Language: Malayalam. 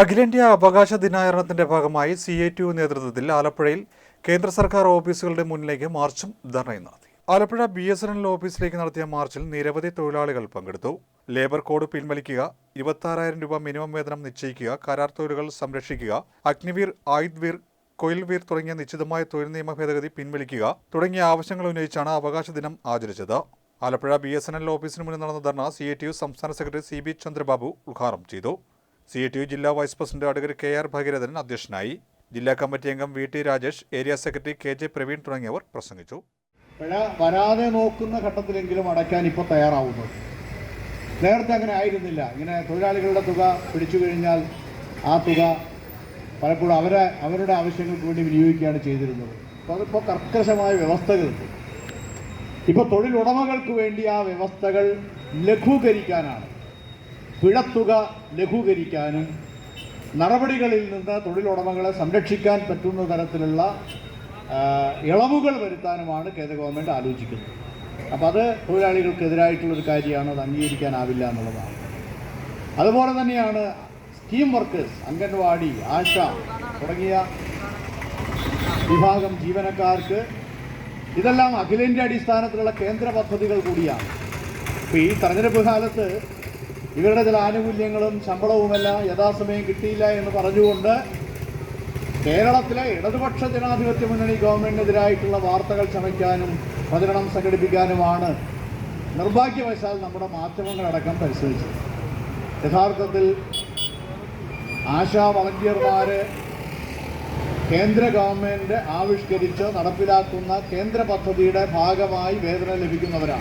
അഖിലേന്ത്യാ അവകാശ ദിനാചരണത്തിന്റെ ഭാഗമായി സി ഐ ടി യു നേതൃത്വത്തിൽ ആലപ്പുഴയിൽ കേന്ദ്ര സർക്കാർ ഓഫീസുകളുടെ മുന്നിലേക്ക് മാർച്ചും ധർണയും നടത്തി. Alappuzha B S N L ഓഫീസിലേക്ക് നടത്തിയ മാർച്ചിൽ നിരവധി തൊഴിലാളികൾ പങ്കെടുത്തു. ലേബർ കോഡ് പിൻവലിക്കുക ഇരുപത്താറായിരം രൂപ മിനിമം വേതനം നിശ്ചയിക്കുക കരാർ തൊഴിലുകൾ സംരക്ഷിക്കുക അഗ്നിവീർ ആയുധ് വീർ കൊയിൽവീർ തുടങ്ങിയ നിശ്ചിതമായ തൊഴിൽ നിയമ ഭേദഗതി പിൻവലിക്കുക തുടങ്ങിയ ആവശ്യങ്ങൾ ഉന്നയിച്ചാണ് അവകാശ ദിനം ആചരിച്ചത്. Alappuzha B S N L ഓഫീസിന് മുന്നിൽ നടന്ന ധർണ സി ഐ ടി യു സംസ്ഥാന സെക്രട്ടറി സി ബി ചന്ദ്രബാബു ഉദ്ഘാടനം ചെയ്തു. സി ടി യു ജില്ലാ vice president advocate K R Bhagirathan അധ്യക്ഷനായി ജില്ലാ കമ്മിറ്റി അംഗം V T Rajesh area secretary K J Praveen തുടങ്ങിയവർ പ്രസംഗിച്ചു. പിഴ വരാതെ നോക്കുന്ന ഘട്ടത്തിലെങ്കിലും അടയ്ക്കാൻ ഇപ്പോൾ തയ്യാറാവുന്നത് നേരത്തെ അങ്ങനെ ആയിരുന്നില്ല. ഇങ്ങനെ തൊഴിലാളികളുടെ തുക പിടിച്ചു കഴിഞ്ഞാൽ ആ തുക പലപ്പോഴും അവരെ അവരുടെ ആവശ്യങ്ങൾക്ക് വേണ്ടി വിനിയോഗിക്കുകയാണ് ചെയ്തിരുന്നത്. അപ്പോൾ അതിപ്പോൾ കർക്കശമായ വ്യവസ്ഥകളുണ്ട്. ഇപ്പോൾ തൊഴിലുടമകൾക്ക് വേണ്ടി ആ വ്യവസ്ഥകൾ ലഘൂകരിക്കാനാണ്. പിഴത്തുക ലഘൂകരിക്കാനും നടപടികളിൽ നിന്ന് തൊഴിലുടമകളെ സംരക്ഷിക്കാൻ പറ്റുന്ന തരത്തിലുള്ള ഇളവുകൾ വരുത്താനുമാണ് കേന്ദ്ര ഗവൺമെന്റ് ആലോചിക്കുന്നത്. അപ്പോൾ അത് തൊഴിലാളികൾക്കെതിരായിട്ടുള്ളൊരു കാര്യമാണ്? അത് അംഗീകരിക്കാനാവില്ല എന്നുള്ളതാണ്. അതുപോലെ തന്നെയാണ് സ്കീം വർക്കേഴ്സ് അംഗൻവാടി ആശ തുടങ്ങിയ വിഭാഗം ജീവനക്കാർക്ക് ഇതെല്ലാം അഖിലേന്ത്യാ അടിസ്ഥാനത്തിലുള്ള കേന്ദ്ര പദ്ധതികൾ കൂടിയാണ്. ഇപ്പോൾ ഈ തെരഞ്ഞെടുപ്പ് കാലത്ത് ഇവരുടെ ചില ആനുകൂല്യങ്ങളും ശമ്പളവുമെല്ലാം യഥാസമയം കിട്ടിയില്ല എന്ന് പറഞ്ഞുകൊണ്ട് കേരളത്തിലെ ഇടതുപക്ഷ ജനാധിപത്യ മുന്നണി ഗവൺമെന്റിനെതിരായിട്ടുള്ള വാർത്തകൾ ചമയ്ക്കാനും പ്രചരണം സംഘടിപ്പിക്കാനുമാണ് നിർഭാഗ്യവശാൽ നമ്മുടെ മാധ്യമങ്ങളടക്കം പരിശോധിച്ചത് യഥാർത്ഥത്തിൽ ആശാ വളണ്ടിയർമാര് കേന്ദ്ര ഗവൺമെന്റ് ആവിഷ്കരിച്ച് നടപ്പിലാക്കുന്ന കേന്ദ്ര പദ്ധതിയുടെ ഭാഗമായി വേതനം ലഭിക്കുന്നവരാണ്.